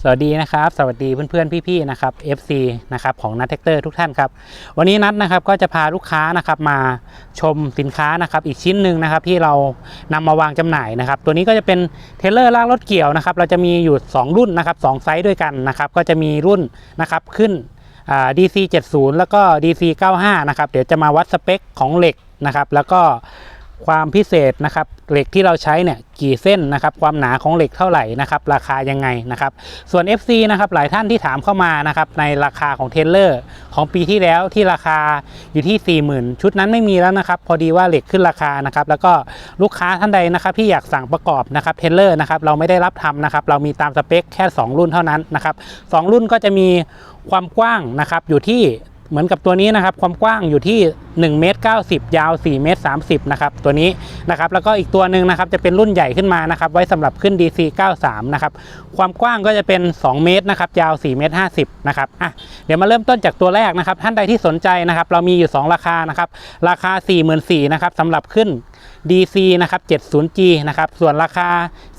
สวัสดีนะครับสวัสดีเพื่อนๆพี่ๆนะครับ FC นะครับของนัทแท็กเตอร์ทุกท่านครับวันนี้นัทนะครับก็จะพาลูกค้านะครับมาชมสินค้านะครับอีกชิ้นหนึ่งนะครับที่เรานำมาวางจำหน่ายนะครับตัวนี้ก็จะเป็นเทเลอร์ลากรถเกี่ยวนะครับเราจะมีอยู่ 2 รุ่นนะครับ2ไซส์ด้วยกันนะครับก็จะมีรุ่นนะครับขึ้น DC 70 แล้วก็ DC 95นะครับเดี๋ยวจะมาวัดสเปคของเหล็กนะครับแล้วก็ ความพิเศษนะครับเหล็กที่เราใช้เนี่ยกี่เส้นนะครับความหนาของเหล็กเท่าไหร่นะครับราคายังไงนะครับส่วน FC นะครับหลายท่านที่ถามเข้ามานะครับในราคาของเทเลอร์ของปีที่แล้วที่ราคาอยู่ที่ 40,000 ชุดนั้นไม่มีแล้วนะครับพอดีว่าเหล็กขึ้นราคานะครับแล้วก็ลูกค้าท่านใดนะครับที่อยากสั่งประกอบนะครับเทเลอร์นะครับเราไม่ได้รับทำนะครับเรามีตามสเปคแค่ 2 รุ่นเท่านั้นนะครับสองรุ่นก็จะมีความกว้างนะครับอยู่ที่ เหมือนกับตัวนี้นะครับความกว้างอยู่ที่1เมตร90 ยาว4เมตร30นะครับตัวนี้นะครับแล้วก็อีกตัวหนึ่งนะครับจะเป็นรุ่นใหญ่ขึ้นมานะครับไว้สำหรับขึ้น DC 93นะครับความกว้างก็จะเป็น 2 เมตรนะครับยาว4เมตร50นะครับอะเดี๋ยวมาเริ่มต้นจากตัวแรกนะครับท่านใดที่สนใจนะครับเรามีอยู่ 2 ราคานะครับราคา 44,000นะครับสำหรับขึ้น DC นะครับ 70G นะครับ ส่วนราคา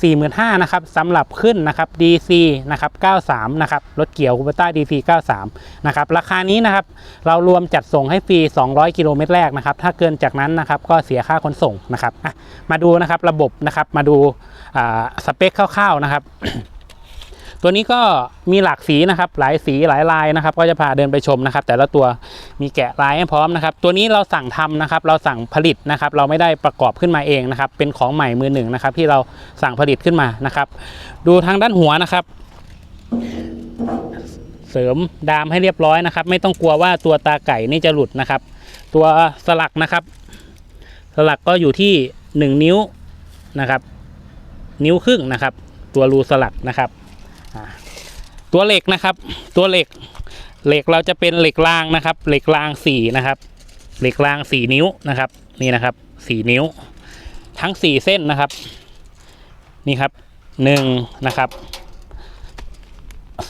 45,000นะครับสำหรับขึ้นนะครับ DC นะครับ 93 นะครับ รถเกี่ยวคูเปต้า DC 93 นะครับ ราคานี้นะครับ เรารวมจัดส่งให้ฟรี 200 กิโลเมตรแรกนะครับ ถ้าเกินจากนั้นนะครับ ก็เสียค่าขนส่งนะครับ มาดูนะครับ ระบบนะครับ มาดูอ่าสเปคคร่าวๆนะครับ ตัวนี้ก็มีหลากสีนะครับ หลายสีหลายลายนะครับ ก็จะพาเดินไปชมนะครับ แต่ละตัวมีแกะลายให้พร้อมนะครับ ตัวนี้เราสั่งทำนะครับ เราสั่งผลิตนะครับ เราไม่ได้ประกอบขึ้นมาเองนะครับ เป็นของใหม่มือหนึ่งนะครับ ที่เราสั่งผลิตขึ้นมานะครับ ดูทางด้านหัวนะครับเสริมดามให้เรียบร้อยนะครับ ไม่ต้องกลัวว่าตัวตาไก่นี่จะหลุดนะครับ ตัวสลักนะครับ สลักก็อยู่ที่ 1 นิ้วนะครับ นิ้วครึ่งนะครับ ตัวรูสลักนะครับ ตัวเหล็กนะครับ ตัวเหล็ก เหล็กเราจะเป็นเหล็กรางนะครับ เหล็กรางสี่นะครับ เหล็กรางสี่นิ้วนะครับ นี่นะครับสี่นิ้ว ทั้งสี่เส้นนะครับ นี่ครับหนึ่งนะครับ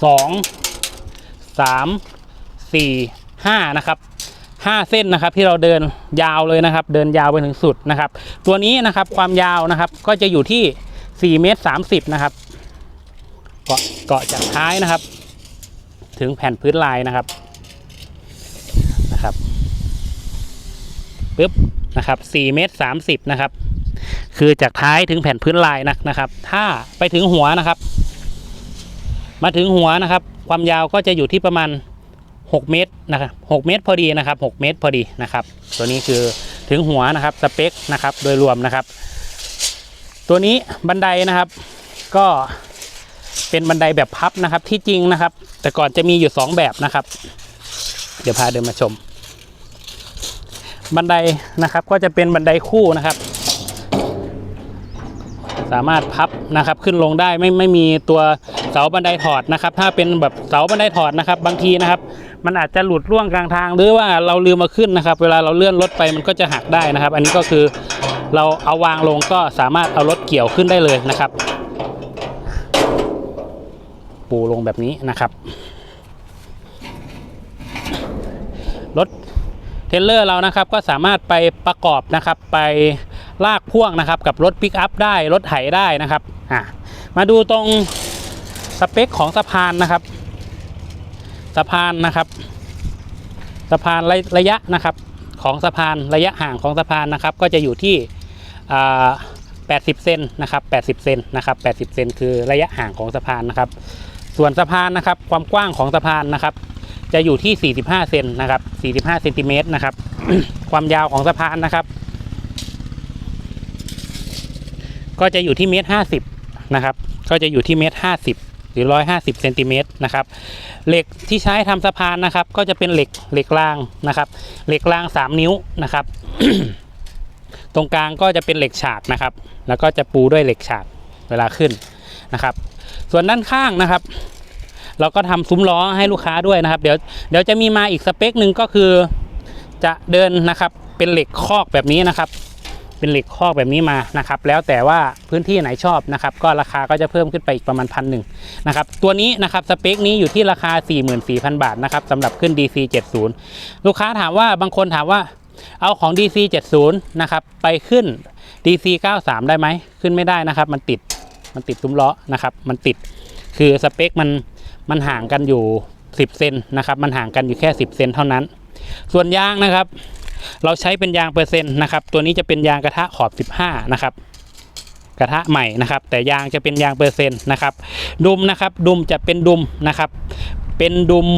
สองสามสี่ห้านะครับห้าเส้นนะครับที่เราเดินยาวเลยนะครับ เดินยาวไปถึงสุดนะครับ ตัวนี้นะครับความยาวนะครับก็จะอยู่ที่สี่เมตรสามสิบนะครับ เกาะเกาะจากท้ายนะครับ ถึงแผ่นพื้นลายนะครับนะครับปึ๊บนะครับ4เมตร30นะครับ คือจากท้ายถึงแผ่นพื้นลายนะนะครับ ถ้าไปถึงหัวนะครับ มาถึงหัวนะครับ ความยาวก็จะอยู่ที่ประมาณ 6 เมตรนะครับ6เมตรพอดีนะครับ 6 เมตรพอดีนะครับ ตัวนี้คือถึงหัวนะครับสเปคนะครับโดยรวมนะครับ ตัวนี้บันไดนะครับ ก็ เป็นบันไดแบบพับนะครับ ที่จริงนะครับ แต่ก่อนจะมีอยู่ 2 แบบนะครับ เดี๋ยวพาเดินมาชม บันไดนะครับก็จะเป็นบันไดคู่นะครับ สามารถพับนะครับ ขึ้นลงได้ไม่ไม่มีตัวเสาบันไดถอดนะครับ ถ้าเป็นแบบเสาบันไดถอดนะครับ บางทีนะครับ มันอาจจะหลุดร่วงกลางทาง หรือว่าเราลืมมาขึ้นนะครับ เวลาเราเลื่อนรถไปมันก็จะหักได้นะครับ อันนี้ก็คือเราเอาวางลงก็สามารถเอารถเกี่ยวขึ้นได้เลยนะครับ ปูลงแบบนี้นะครับ รถเทรลเลอร์เรานะครับก็สามารถไปประกอบนะครับไปลากพ่วงนะครับกับรถปิกอัพได้รถไถได้นะครับอะมาดูตรงสเปคของสะพานนะครับ สะพานนะครับสะพานระระยะนะครับของสะพานระยะห่างของสะพานนะครับ ก็จะอยู่ที่80 เซนนะครับ80 เซนนะครับ80 เซนคือระยะห่างของสะพานนะครับ ส่วนสะพานนะครับ ความกว้างของสะพานนะครับ จะอยู่ที่ 45 เซนนะครับ 45เซนติเมตรนะครับ ความยาวของสะพานนะครับ ก็จะอยู่ที่เมตร 50 นะครับ ก็จะอยู่ที่เมตร 50หรือ 150 เซนติเมตรนะครับ เหล็กที่ใช้ทำสะพานนะครับ ก็จะเป็นเหล็กเหล็กรางนะครับ เหล็กราง 3 นิ้วนะครับ ตรงกลางก็จะเป็นเหล็กฉากนะครับ แล้วก็จะปูด้วยเหล็กฉากเวลาขึ้นนะครับ ส่วนด้านข้างนะครับ เราก็ทำซุ้มล้อให้ลูกค้าด้วยนะครับ เดี๋ยวเดี๋ยวจะมีมาอีกสเปคหนึ่งก็คือ จะเดินนะครับ เป็นเหล็กคอกแบบนี้นะครับ เป็นเหล็กคอกแบบนี้มานะครับ แล้วแต่ว่าพื้นที่ไหนชอบนะครับ ก็ราคาก็จะเพิ่มขึ้นไปอีกประมาณพันหนึ่งนะครับ ตัวนี้นะครับสเปคนี้อยู่ที่ราคา 44,000 บาทนะครับสำหรับขึ้น DC 70ลูกค้าถามว่าบางคนถามว่าเอาของ DC 70นะครับไปขึ้น DC 93 ได้ไหมขึ้นไม่ได้นะครับ มันติด มันติดซุ้มล้อนะครับ มันติดคือสเปคมันมันห่างกันอยู่ 10 เซนนะครับ มันห่างกันอยู่แค่ 10 เซนเท่านั้น ส่วนยางนะครับ เราใช้เป็นยางเปอร์เซ็นต์นะครับ ตัวนี้จะเป็นยางกระทะขอบ 15 นะครับ กระทะใหม่นะครับ แต่ยางจะเป็นยางเปอร์เซ็นต์นะครับ ดุมนะครับ ดุมจะเป็นดุมนะครับ เป็นดุม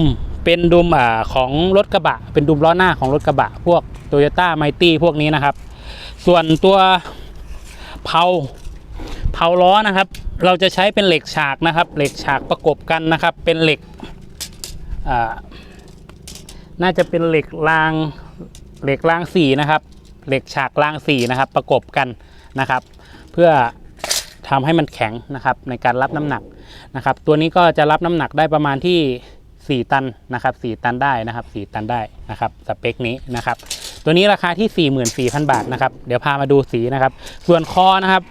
เป็นดุมอ่าของรถกระบะ เป็นดุมล้อหน้าของรถกระบะ พวก t o y ยต้าไมตี้พวกนี้นะครับ ส่วนตัวเพา เพาล้อนะครับ เราจะใช้เป็นเหล็กฉากนะครับ เหล็กฉากประกบกันนะครับ เป็นเหล็กน่าจะเป็นเหล็กรางเหล็กรางสีนะครับ เหล็กฉากรางสีนะครับ ประกบกันนะครับ เพื่อทำให้มันแข็งนะครับ ในการรับน้ำหนักนะครับ ตัวนี้ก็จะรับน้ำหนักได้ประมาณที่ 4 ตันนะครับ 4 ตันได้นะครับ 4 ตันได้นะครับสเปคนี้นะครับ ตัวนี้ราคาที่ 44,000 บาทนะครับ เดี๋ยวพามาดูสีนะครับ ส่วนคอนะครับ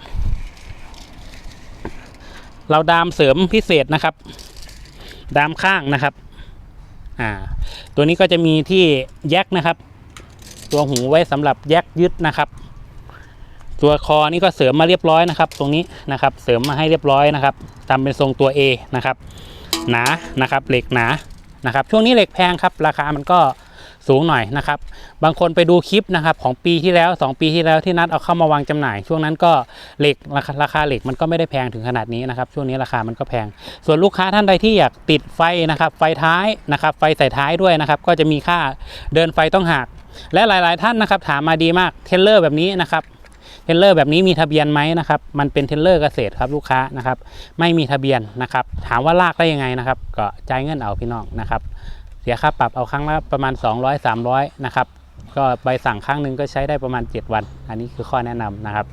เราดามเสริมพิเศษนะครับ ดามข้างนะครับอ่าตัวนี้ก็จะมีที่แยกนะครับ ตัวหูไว้สำหรับแยกยึดนะครับ ตัวคอนี่ก็เสริมมาเรียบร้อยนะครับ ตรงนี้นะครับเสริมมาให้เรียบร้อยนะครับทำเป็นทรงตัว A นะครับหนานะครับเหล็กหนานะครับ ช่วงนี้เหล็กแพงครับ ราคามันก็ สูงหน่อยนะครับ บางคนไปดูคลิปนะครับของปีที่แล้ว 2 ปีที่แล้วที่นัดเอาเข้ามาวางจำหน่าย ช่วงนั้นก็เหล็กราคาราคาเหล็กมันก็ไม่ได้แพงถึงขนาดนี้นะครับ ช่วงนี้ราคามันก็แพง ส่วนลูกค้าท่านใดที่อยากติดไฟนะครับไฟท้ายนะครับไฟใส่ท้ายด้วยนะครับก็จะมีค่าเดินไฟต้องหัก และหลาย ๆ ท่านนะครับถามมาดีมากเทเลอร์แบบนี้นะครับเทเลอร์แบบนี้มีทะเบียนไหมนะครับ มันเป็นเทเลอร์เกษตรครับลูกค้านะครับ ไม่มีทะเบียนนะครับ ถามว่าลากได้ยังไงนะครับ ก็จ่ายเงินเอาพี่น้องนะครับ เสียค่าปรับเอาครั้งละประมาณ 200 300 นะครับ ก็ใบสั่งครั้งหนึ่งก็ใช้ได้ประมาณ 7 วัน อันนี้คือข้อแนะนำนะครับ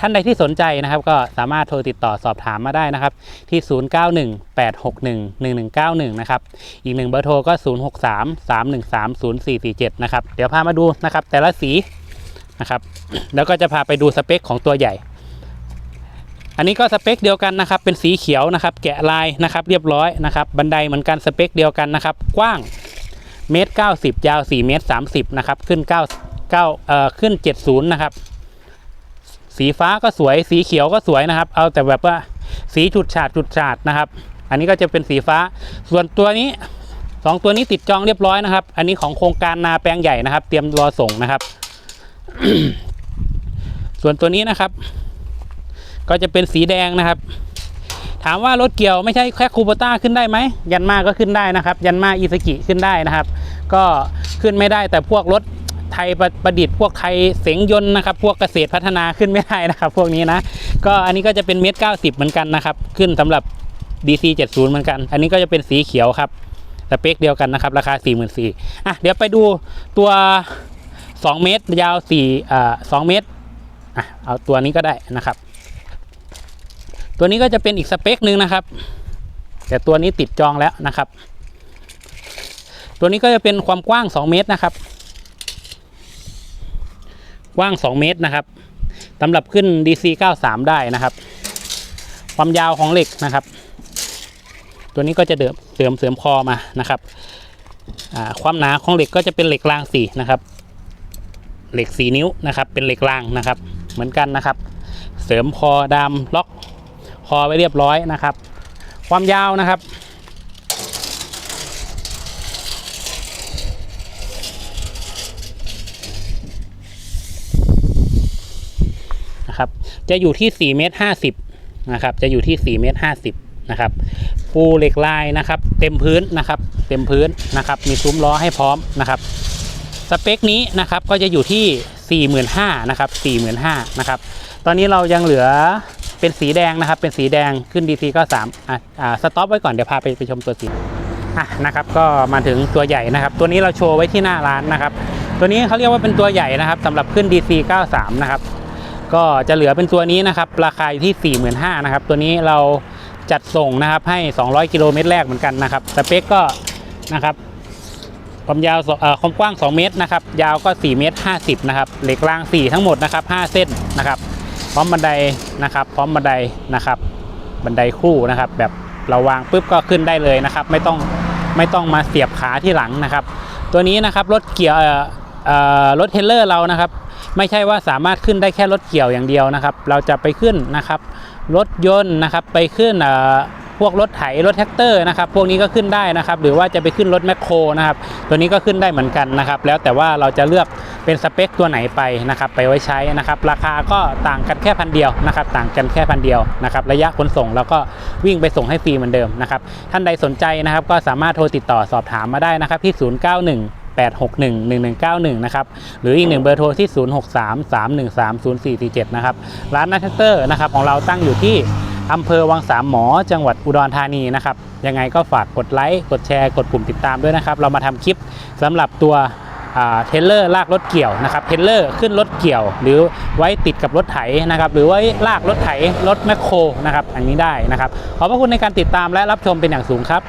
ท่านใดที่สนใจนะครับก็สามารถโทรติดต่อสอบถามมาได้นะครับ ที่ 0918611191 นะครับ อีกหนึ่งเบอร์โทรก็ 0633130447 นะครับ เดี๋ยวพามาดูนะครับแต่ละสีนะครับ แล้วก็จะพาไปดูสเปคของตัวใหญ่ อันนี้ก็สเปคเดียวกันนะครับ เป็นสีเขียวนะครับ แกะลายนะครับ เรียบร้อยนะครับ บันไดเหมือนกันสเปคเดียวกันนะครับ กว้างเมตรเก้าสิบยาว4เมตร30นะครับขึ้น9 9เก้าเอ่อขึ้น70นะครับ สีฟ้าก็สวยสีเขียวก็สวยนะครับ เอาแต่แบบว่าสีจุดฉาดจุดฉาดนะครับ อันนี้ก็จะเป็นสีฟ้า ส่วนตัวนี้สองตัวนี้ติดจองเรียบร้อยนะครับ อันนี้ของโครงการนาแปลงใหญ่นะครับ เตรียมรอส่งนะครับ ส่วนตัวนี้นะครับ ก็จะเป็นสีแดงนะครับ ถามว่ารถเกี่ยวไม่ใช่แค่คูโบต้าขึ้นได้ไหม ยันมาก็ขึ้นได้นะครับ ยันมาอีสกิขึ้นได้นะครับ ก็ขึ้นไม่ได้แต่พวกรถไทยประประดิษฐ์พวกไทยเสงยนต์นะครับ พวกเกษตรพัฒนาขึ้นไม่ได้นะครับ พวกนี้นะก็อันนี้ก็จะเป็นเมตรเก้าสิบเหมือนกันนะครับ ขึ้นสำหรับ DC 70เหมือนกัน อันนี้ก็จะเป็นสีเขียวครับสเปคเดียวกันนะครับ ราคา 4 4 0 0 0อะเดี๋ยวไปดูตัว 2 เมตรยาว4อ่า2เมตรอะเอาตัวนี้ก็ได้นะครับ ตัวนี้ก็จะเป็นอีกสเปคหนึ่งนะครับ แต่ตัวนี้ติดจองแล้วนะครับ ตัวนี้ก็จะเป็นความกว้าง 2 เมตรนะครับ กว้าง 2 เมตรนะครับสำหรับขึ้น DC 93 ได้นะครับ ความยาวของเหล็กนะครับ ตัวนี้ก็จะเดิมเสริมเสริมคอมานะครับความหนาของเหล็กก็จะเป็นเหล็กรางสีนะครับ เหล็กสีนิ้วนะครับ เป็นเหล็กรางนะครับ เหมือนกันนะครับ เสริมคอดามล็อก คอไว้เรียบร้อยนะครับ ความยาวนะครับ นะครับ จะอยู่ที่4เมตร50นะครับ จะอยู่ที่4เมตร50นะครับ ปูเหล็กลายนะครับ เต็มพื้นนะครับ เต็มพื้นนะครับ มีซุ้มล้อให้พร้อมนะครับ สเปคนี้นะครับก็จะอยู่ที่ 45,000นะครับ45,000นะครับ ตอนนี้เรายังเหลือ เป็นสีแดงนะครับ เป็นสีแดงขึ้น DC ก็3อะอ่าสต็อปไว้ก่อนเดี๋ยวพาไปไปชมตัวสีอะนะครับก็มาถึงตัวใหญ่นะครับ ตัวนี้เราโชว์ไว้ที่หน้าร้านนะครับ ตัวนี้เขาเรียกว่าเป็นตัวใหญ่นะครับสำหรับขึ้น DC 93นะครับก็จะเหลือเป็นตัวนี้นะครับ ราคาอยู่ที่ 45,000นะครับ ตัวนี้เราจัดส่งนะครับให้ 200 กิโลเมตรแรกเหมือนกันนะครับ สเปคก็นะครับความยาวเอ่อความกว้าง 2 เมตรนะครับ ยาวก็ 4 เมตร 50 นะครับ เหล็กราง 4 ทั้งหมดนะครับ 5 เส้นนะครับ พร้อมบันไดนะครับ พร้อมบันไดนะครับ บันไดคู่นะครับ แบบเราวางปุ๊บก็ขึ้นได้เลยนะครับ ไม่ต้องไม่ต้องมาเสียบขาที่หลังนะครับ ตัวนี้นะครับรถเกี่ยวเอ่อเอ่อรถเทรลเลอร์เรานะครับ ไม่ใช่ว่าสามารถขึ้นได้แค่รถเกี่ยวอย่างเดียวนะครับ เราจะไปขึ้นนะครับ รถยนต์นะครับไปขึ้นเอ่อพวกรถไถรถแท็กเตอร์นะครับ พวกนี้ก็ขึ้นได้นะครับ หรือว่าจะไปขึ้นรถแมคโครนะครับ ตัวนี้ก็ขึ้นได้เหมือนกันนะครับ แล้วแต่ว่าเราจะเลือก เป็นสเปคตัวไหนไปนะครับไปไว้ใช้นะครับราคาก็ต่างกันแค่พันเดียวนะครับต่างกันแค่พันเดียวนะครับระยะขนส่งแล้วก็วิ่งไปส่งให้ฟรีเหมือนเดิมนะครับท่านใดสนใจนะครับก็สามารถโทรติดต่อสอบถามมาได้นะครับที่ 091 861-1191 นะครับ หรืออีกหนึ่งเบอร์โทรที่ 0633130447 นะครับ ร้านนัทแท็กเตอร์นะครับของเราตั้งอยู่ที่อำเภอวังสามหมอ จังหวัดอุดรธานีนะครับ ยังไงก็ฝากกดไลค์ กดแชร์ กดปุ่มติดตามด้วยนะครับ เรามาทำคลิปสำหรับตัว เทเลอร์ลากรถเกี่ยวนะครับเทเลอร์ขึ้นรถเกี่ยว หรือไว้ติดกับรถไถนะครับหรือไว้ลากรถไถรถแมคโครนะครับอันนี้ได้นะครับขอบพระคุณในการติดตามและรับชมเป็นอย่างสูงครับ